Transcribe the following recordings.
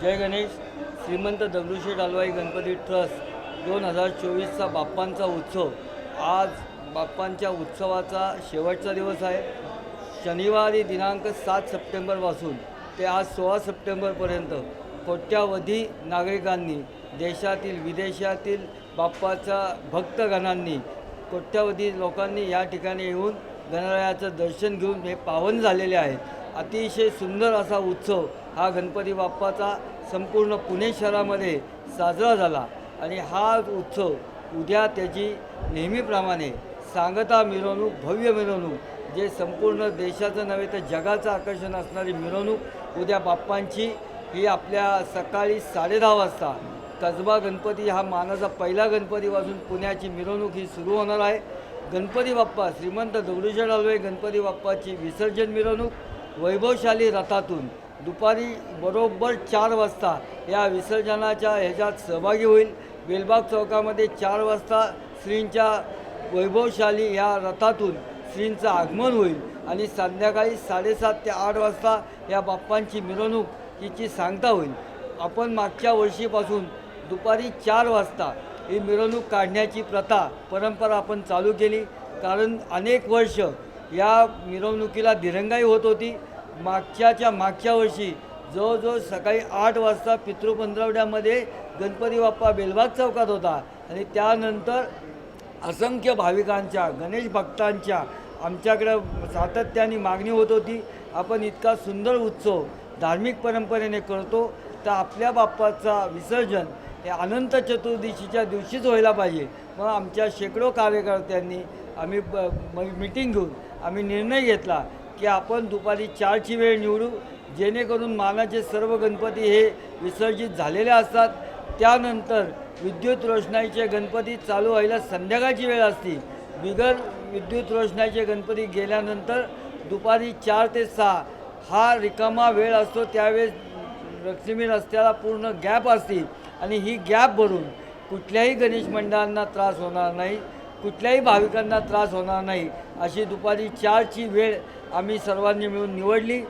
जय गणेश. श्रीमंत दगडूशेठ हलवाई गणपती ट्रस्ट दोन हजार चोवीसचा बाप्पांचा उत्सव. आज बाप्पांच्या उत्सवाचा शेवटचा दिवस आहे. शनिवारी दिनांक सात सप्टेंबरपासून ते आज सोळा सप्टेंबरपर्यंत कोट्यावधी नागरिकांनी देशातील विदेशातील बाप्पाच्या भक्तगणांनी कोट्यावधी लोकांनी या ठिकाणी येऊन गणरायाचं दर्शन घेऊन हे पावन झालेले आहेत अतिशय सुंदर असा उत्सव हा गणपती बाप्पाचा संपूर्ण पुणे शहरामध्ये साजरा झाला. आणि हा उत्सव उद्या त्याची नेहमीप्रमाणे सांगता मिरवणूक भव्य मिरवणूक जे संपूर्ण देशाचं नव्हे तर जगाचं आकर्षण असणारी मिरवणूक उद्या बाप्पांची ही आपल्या सकाळी साडेदहा वाजता कसबा गणपती हा मानाचा पहिला गणपती वाजून पुण्याची मिरवणूक ही सुरू होणार आहे. गणपती बाप्पा श्रीमंत दगडूशेठ हलवे गणपती बाप्पाची विसर्जन मिरवणूक वैभवशाली रथातून दुपारी बरोबर चार वाजता या विसर्जनाच्या ह्याच्यात सहभागी होईल. बेलबाग चौकामध्ये चार वाजता श्रींच्या वैभवशाली या रथातून श्रींचं आगमन होईल आणि संध्याकाळी साडेसात ते आठ वाजता या बाप्पांची मिरवणूक हिची सांगता होईल. आपण मागच्या वर्षीपासून दुपारी चार वाजता ही मिरवणूक काढण्याची प्रथा परंपरा आपण चालू केली. कारण अनेक वर्ष या मिरवणुकीला दिरंगाई होत होती. मागच्याच्या मागच्या वर्षी जवळजवळ सकाळी आठ वाजता पितृपंधरवड्यामध्ये गणपती बाप्पा बेलबाग चौकात होता. आणि त्यानंतर असंख्य भाविकांच्या गणेश भक्तांच्या आमच्याकडं सातत्याने मागणी होत होती. आपण इतका सुंदर उत्सव धार्मिक परंपरेने करतो तर आपल्या बाप्पाचा विसर्जन हे अनंत चतुर्दशीच्या दिवशीच व्हायला पाहिजे. मग आमच्या शेकडो कार्यकर्त्यांनी आम्ही ब मिटिंग घेऊन आम्ही निर्णय घेतला की आपण दुपारी चारची वेळ निवडू जेणेकरून मानाचे सर्व गणपती हे विसर्जित झालेले असतात. त्यानंतर विद्युत रोषणाईचे गणपती चालू व्हायला संध्याकाळची वेळ असते. बिगर विद्युत रोषणाईचे गणपती गेल्यानंतर दुपारी चार ते सहा हा रिकामा वेळ असतो त्यावेळेस लक्ष्मी रस्त्याला पूर्ण गॅप असते आणि ही गॅप भरून कुठल्याही गणेश मंडळांना त्रास होणार नाही कुठल्याही भाविकांना त्रास होणार नाही अशी दुपारी चारची वेळ आम्ही सर्वांनी मिळून निवडली.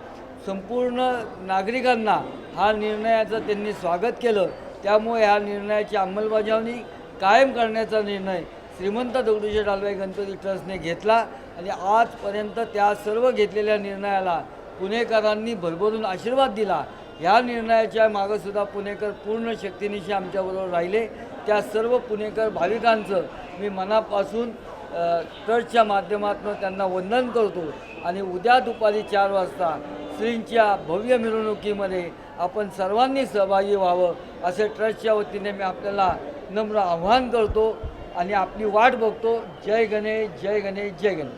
संपूर्ण नागरिकांना हा निर्णयाचं त्यांनी स्वागत केलं. त्यामुळे ह्या निर्णयाची अंमलबजावणी कायम करण्याचा निर्णय श्रीमंत दगडूशेठ हलवाई गणपती ट्रस्टने घेतला आणि आजपर्यंत त्या सर्व घेतलेल्या निर्णयाला पुणेकरांनी भरभरून आशीर्वाद दिला. ह्या निर्णयाच्या मागंसुद्धा पुणेकर पूर्ण शक्तीनिशी आमच्याबरोबर राहिले. त्या सर्व पुणेकर भाविकांचं मी मनापासून ट्रस्टच्या माध्यमातून त्यांना वंदन करतो. आणि उद्या दुपारी चार वाजता श्रींच्या भव्य मिरवणुकीमध्ये आपण सर्वांनी सहभागी व्हावं असे ट्रस्टच्या वतीने मी आपल्याला नम्र आव्हान करतो आणि आपली वाट बघतो. जय गणेश जय गणेश जय गणेश.